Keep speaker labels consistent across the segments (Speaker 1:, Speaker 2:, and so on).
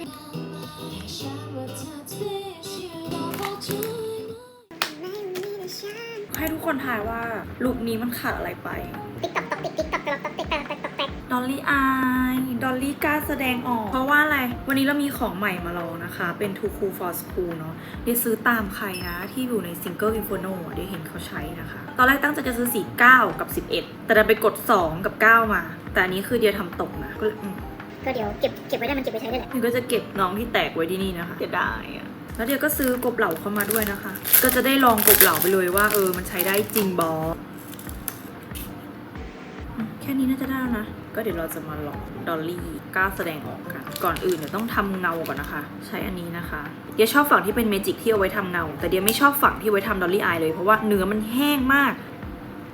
Speaker 1: ให้ทุกคนทายว่าลุคนี้มันขาดอะไรไป
Speaker 2: ติ๊กตักตักติ๊กติ๊กตักตักตักติ๊กตักตักตักตัก
Speaker 1: ดอลลี่อายดอลลี่กล้าแสดงออก เพราะว่าอะไร วันนี้เรามีของใหม่มาลองนะคะ เป็น Too Cool for School เนาะเดี๋ยวซื้อตามใครนะ ที่อยู่ใน Single Inferno เดี๋ยวเห็นเขาใช้นะคะ ตอนแรกตั้งใจจะซื้อสี9กับ 11 แต่ดันไปกด 2 กับ 9 มา แต่อันนี้คือเดียทำตกนะก็เลย
Speaker 2: ก็เดี๋ยวเก็บเก็บไว้ได้มันเก็บไว้ใช้ได้แหละ
Speaker 1: มันก็จะเก็บน้องที่แตกไว้ที่นี่นะคะเสียดายอะแล้วเดี๋ยวก็ซื้อกบเหล่าเข้ามาด้วยนะคะ ก็จะได้ลองกบเหล่าไปเลยว่าเออมันใช้ได้จริงบอแค่นี้น่าจะได้แล้วนะ ก็เดี๋ยวเราจะมาลองดอลลี่กล้าแสดงออกกัน ก่อนอื่นเดี๋ยวต้องทำเงาก่อนนะคะ ใช้อันนี้นะคะ เดี๋ยวชอบฝั่งที่เป็นเมจิกที่เอาไว้ทำเงา แต่เดี๋ยวไม่ชอบฝั่งที่ไว้ทำดอลลี่อายเลยเพราะว่าเนื้อมันแห้งมาก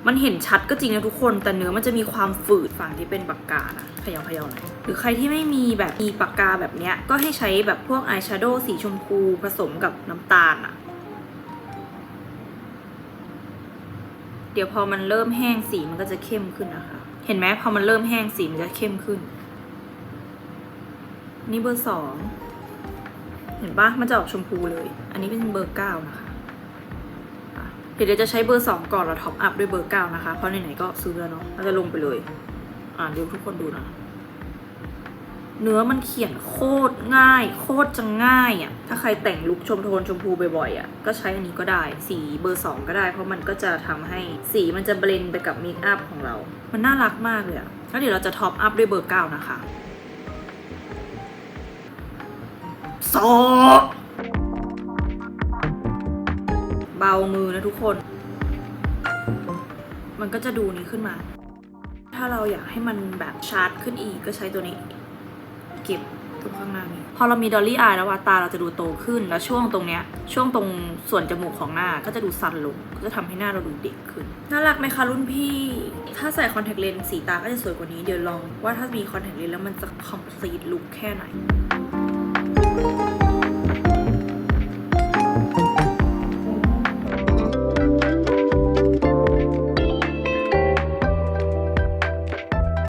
Speaker 1: มันเห็นชัดก็จริงนะทุกคน แต่เนื้อมันจะมีความฝืดฝั่งที่เป็นปากกานะขย่าเขย่าหน่อยหรือใครที่ไม่มีแบบมีปากกาแบบเนี้ย ก็ให้ใช้แบบพวกอายแชโดว์สีชมพูผสมกับน้ำตาลอะเดี๋ยวพอมันเริ่มแห้งสีมันก็จะเข้มขึ้นนะคะ เห็นไหมพอมันเริ่มแห้งสีมันจะเข้มขึ้น นี่เบอร์สอง เห็นปะมันจะออกชมพูเลย อันนี้เป็นเบอร์เก้านะคะ เดี๋ยวจะใช้เบอร์ 2 ก่อนแล้วท็อปอัพด้วยเบอร์ 9 นะคะ เพราะไหนๆก็ซื้อแล้วเนาะเราจะลงไปเลย อ่าเดี๋ยวทุกคนดูนะ เนื้อมันเขียนโคตรง่าย โคตรจะง่ายอะ่ะ ถ้าใครแต่งลุคชมโทนชมพูบ่อยๆอะ่ะ ก็ใช้อันนี้ก็ได้ สีเบอร์ 2 ก็ได้ เพราะมันก็จะทำให้สีมันจะเบลนไปกับเมคอัพของเรา มันน่ารักมากเลยอะ่ะ แล้วเดี๋ยวเราจะท็อปอัพด้วยเบอร์ 9 นะคะสอามือนะทุกคน มันก็จะดูนี้ขึ้นมา ถ้าเราอยากให้มันแบบชาร์จขึ้นอีกก็ใช้ตัวนี้ เก็บตรงข้างหน้านี้ พอเรามีดอลลี่อายแล้วว่าตาเราจะดูโตขึ้น แล้วช่วงตรงเนี้ย ช่วงตรงส่วนจมูกของหน้าก็จะดูซันลง ก็จะทำให้หน้าเราดูเด็กขึ้น น่ารักไหมคะรุ่นพี่ ถ้าใส่คอนแทคเลนส์สีตาก็จะสวยกว่านี้ เดี๋ยวลองว่าถ้ามีคอนแทคเลนส์แล้วมันจะคอมพลีทลุคแค่ไหน